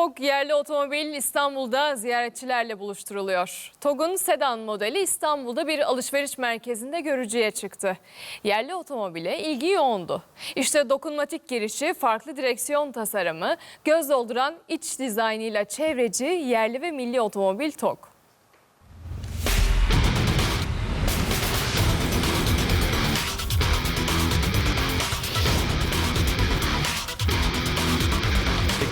TOG yerli otomobil İstanbul'da ziyaretçilerle buluşturuluyor. TOG'un sedan modeli İstanbul'da bir alışveriş merkezinde görücüye çıktı. Yerli otomobile ilgi yoğundu. İşte dokunmatik girişi, farklı direksiyon tasarımı, göz dolduran iç dizaynıyla çevreci yerli ve milli otomobil TOG.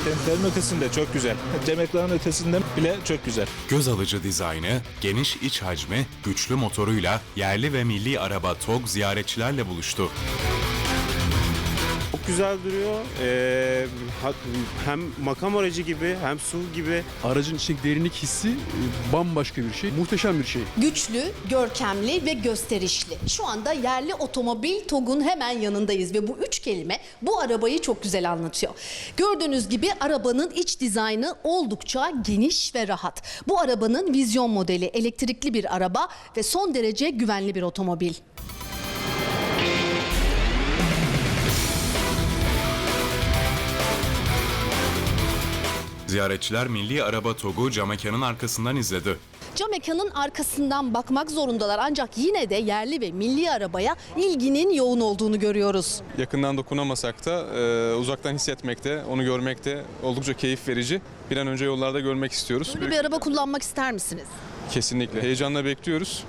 Beklentilerin ötesinde çok güzel. Cem ekranın ötesinden bile çok güzel. Göz alıcı dizaynı, geniş iç hacmi, güçlü motoruyla yerli ve milli araba TOG ziyaretçilerle buluştu. Çok güzel duruyor. Ee, hem makam aracı gibi hem SUV gibi. Aracın içindeki derinlik hissi e, bambaşka bir şey. Muhteşem bir şey. Güçlü, görkemli ve gösterişli. Şu anda yerli otomobil TOG'un hemen yanındayız ve bu üç kelime bu arabayı çok güzel anlatıyor. Gördüğünüz gibi arabanın iç dizaynı oldukça geniş ve rahat. Bu arabanın vizyon modeli elektrikli bir araba ve son derece güvenli bir otomobil. Ziyaretçiler milli araba TOG'u cam mekanın arkasından izledi. Cam mekanın arkasından bakmak zorundalar ancak yine de yerli ve milli arabaya ilginin yoğun olduğunu görüyoruz. yakından dokunamasak da e, uzaktan hissetmekte, onu görmekte oldukça keyif verici. Bir an önce yollarda görmek istiyoruz. Böyle bir araba kullanmak ister misiniz? Kesinlikle. Heyecanla bekliyoruz.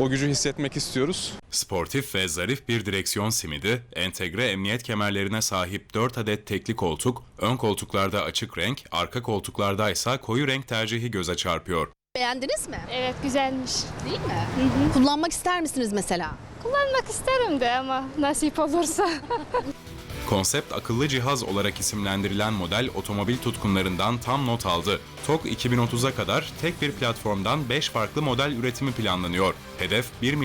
O gücü hissetmek istiyoruz. Sportif ve zarif bir direksiyon simidi, entegre emniyet kemerlerine sahip 4 adet tekli koltuk, ön koltuklarda açık renk, arka koltuklarda ise koyu renk tercihi göze çarpıyor. Beğendiniz mi? Evet güzelmiş. Değil mi? Kullanmak ister misiniz mesela? Kullanmak isterim de ama nasip olursa. Konsept akıllı cihaz olarak isimlendirilen model otomobil tutkunlarından tam not aldı. TOG 2030'a kadar tek bir platformdan 5 farklı model üretimi planlanıyor. Hedef 1 milyon